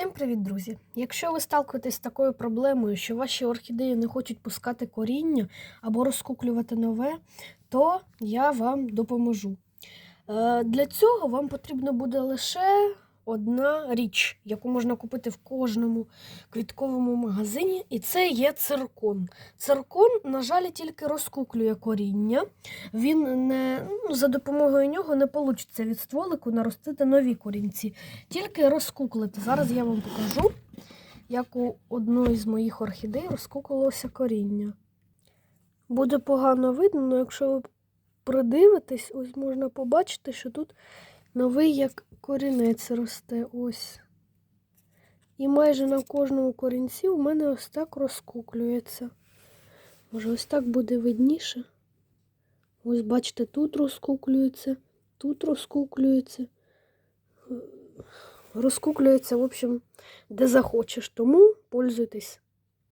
Всім привіт, друзі! Якщо ви сталкуєтесь з такою проблемою, що ваші орхідеї не хочуть пускати коріння або розкуклювати нове, то я вам допоможу. Е, Для цього вам потрібно буде лише одна річ, яку можна купити в кожному квітковому магазині, і це є циркон. Циркон, на жаль, тільки розкуклює коріння. Він не ну, за допомогою нього не вийде від стволику наростити нові корінці тільки розкуклити. Зараз я вам покажу, як у одної з моїх орхідей розкукувалося коріння. Буде погано видно, але якщо ви придивитесь, ось можна побачити, що тут новий як корінець росте. Ось. І майже на кожному корінці у мене ось так розкуклюється. Може, ось так буде видніше. Ось, бачите, тут розкуклюється, тут розкуклюється розкуклюється, в общем, де захочеш. Тому пользуйтесь.